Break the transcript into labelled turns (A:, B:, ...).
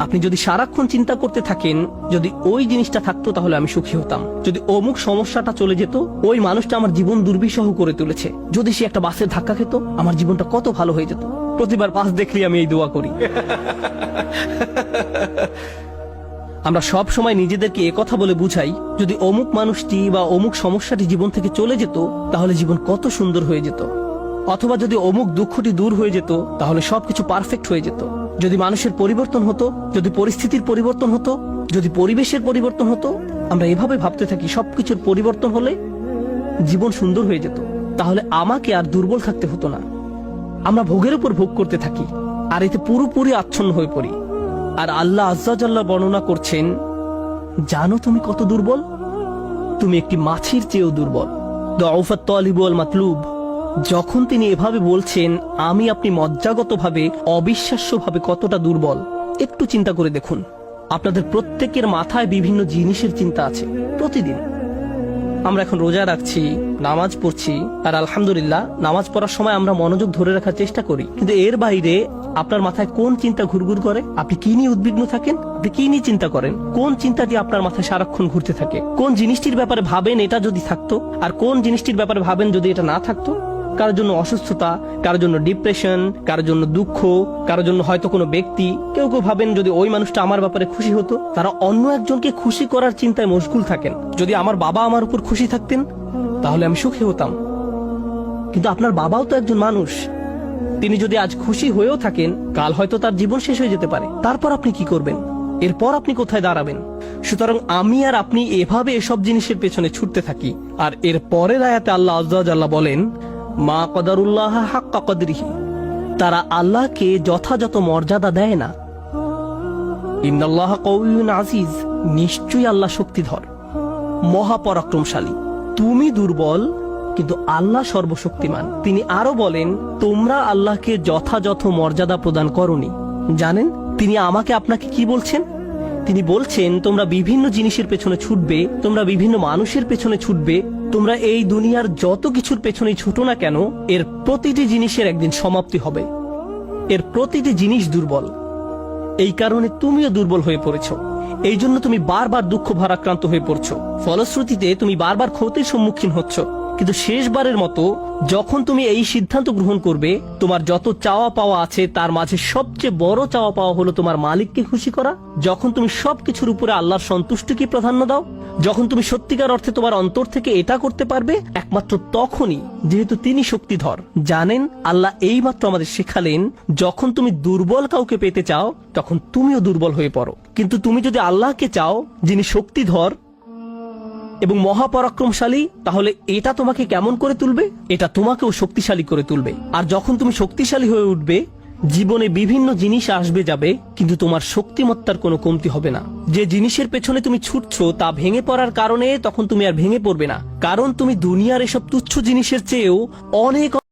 A: আপনি যদি সারাক্ষণ চিন্তা করতে থাকেন, যদি ওই জিনিসটা থাকতো তাহলে আমি সুখী হতাম। যদি অমুক সমস্যাটা চলে যেত, ওই মানুষটা আমার জীবন দুর্বিষহ করে তুলেছে। যদি সে একটা বাসের ধাক্কা খেত, আমার জীবনটা কত ভালো হয়ে যেত। প্রতিবার বাস দেখলে আমি এই দোয়া করি। আমরা সব সময় নিজেদেরকে কথা বলে বুঝাই, যদি অমুক মানুষটি বা অমুক সমস্যাটি জীবন থেকে চলে যেত, তাহলে জীবন কত সুন্দর হয়ে যেত। অথবা যদি অমুক দুঃখটি দূর হয়ে যেত, তাহলে সবকিছু পারফেক্ট হয়ে যেত। যদি মানুষের পরিবর্তন হতো, যদি পরিস্থিতির পরিবর্তন হতো, যদি পরিবেশের পরিবর্তন হতো, আমরা এভাবে ভাবতে থাকি, সবকিছুর পরিবর্তন হলে জীবন সুন্দর হয়ে যেত। তাহলে আমাকে আর দুর্বল থাকতে হতো না। আমরা ভোগের উপর ভোগ করতে থাকি, আর এতে পুরোপুরি আচ্ছন্ন হয়ে পড়ি। আর আল্লাহ আজ্জাজাল্লাহ বর্ণনা করছেন, জানো তুমি কত দুর্বল? তুমি একটি মাছির চেয়েও দুর্বল। দফাত তলিবু আল মাতলুব। যখন তিনি এভাবে বলছেন, আমি আপনি মজ্জাগতভাবে, অবিশ্বাস্যভাবে কতটা দুর্বল, একটু চিন্তা করে দেখুন। আপনাদের প্রত্যেকের মাথায় বিভিন্ন জিনিসের চিন্তা আছে, প্রতিদিন। আমরা এখন রোজা রাখছি, নামাজ পড়ছি, আর আলহামদুলিল্লাহ, নামাজ পড়ার সময় আমরা মনোযোগ ধরে রাখার চেষ্টা করি। কিন্তু এর বাইরে, আপনার মাথায় কোন চিন্তা ঘুরঘুর করে? আপনি কি নিয়ে উদ্বিগ্ন থাকেন? আপনি কি নিয়ে চিন্তা করেন? কোন চিন্তাটি আপনার মাথায় সারাক্ষণ ঘুরতে থাকে? কোন জিনিসটির ব্যাপারে ভাবেন এটা যদি থাকতো? আর কোন জিনিসটির ব্যাপারে ভাবেন যদি এটা না থাকতো? কারোর জন্য অসুস্থতা, কারোর জন্য ডিপ্রেশন কারোর জন্য দুঃখ, কারোর জন্য হয়তো কোনো ব্যক্তি। কেউ কেউ ভাবেন যদি ওই মানুষটা আমার ব্যাপারে খুশি হতো, তারা অন্য একজনকে খুশি করার চিন্তায় মশগুল থাকেন। যদি আমার বাবা আমার উপর খুশি থাকতেন, তাহলে আমি সুখী হতাম। কিন্তু আপনার বাবাও তো একজন মানুষ। তিনি যদি আজ খুশি হয়েও থাকেন, কাল হয়তো তার জীবন শেষ হয়ে যেতে পারে। তারপর আপনি কি করবেন? এরপর আপনি কোথায় দাঁড়াবেন? সুতরাং আমি আর আপনি এভাবে এসব জিনিসের পেছনে ছুটতে থাকি। আর এর পরের আয়াতে আল্লাহ আজ্লাহ বলেন মা কদারুল্লাহ হাক্কা কদরিহি। তারা আল্লাহকে যথাযথ মর্যাদা দেয় না। ইন্নাল্লাহ কউয়ুন আজিজ, নিশ্চয়ই আল্লাহ শক্তিধর। মহাপরাক্রমশালী। তুমি দুর্বল, কিন্তু আল্লাহ সর্বশক্তিমান। তিনি আরও বলেন, তোমরা আল্লাহকে যথাযথ মর্যাদা প্রদান করনি। জানেন, তিনি আমাকে আপনাকে কি বলছেন? তিনি বলছেন, তোমরা বিভিন্ন জিনিসের পেছনে ছুটবে, তোমরা বিভিন্ন মানুষের পেছনে ছুটবে, তোমরা এই দুনিয়ার যত কিছুর পেছনে ছুটো না কেন, এর প্রতিটি জিনিসের একদিন সমাপ্তি হবে। এর প্রতিটি জিনিস দুর্বল। এই কারণে তুমিও দুর্বল হয়ে পড়েছ। এই জন্য তুমি বারবার দুঃখ ভারাক্রান্ত হয়ে পড়ছ। ফলশ্রুতিতে তুমি বারবার ক্ষতির সম্মুখীন হচ্ছ। কিন্তু শেষবারের মতো যখন তুমি এই সিদ্ধান্ত গ্রহণ করবে, তোমার যত চাওয়া পাওয়া আছে, তার মাঝে সবচেয়ে বড় চাওয়া পাওয়া হলো তোমার মালিককে খুশি করা। যখন তুমি সবকিছুর উপরে আল্লাহর সন্তুষ্টিকে প্রাধান্য দাও, যখন তুমি সত্যিকার অর্থে তোমার অন্তর থেকে এটা করতে পারবে, একমাত্র তখনই, যেহেতু তিনি শক্তিধর। জানেন, আল্লাহ এইমাত্র আমাদের শেখালেন, যখন তুমি দুর্বল কাউকে পেতে চাও, তখন তুমিও দুর্বল হয়ে পড়ো। কিন্তু তুমি যদি আল্লাহকে চাও, যিনি শক্তিধর এবং মহাপরাক্রমশালী, তাহলে এটা তোমাকে কেমন করে তুলবে? এটা তোমাকেও শক্তিশালী করে তুলবে। আর যখন তুমি শক্তিশালী হয়ে উঠবে, জীবনে বিভিন্ন জিনিস আসবে যাবে, কিন্তু তোমার শক্তিমত্তার কোনো কমতি হবে না। যে জিনিসের পেছনে তুমি ছুটছ, তা ভেঙে পড়ার কারণে তখন তুমি আর ভেঙে পড়বে না। কারণ তুমি দুনিয়ার এসব তুচ্ছ জিনিসের চেয়েও অনেক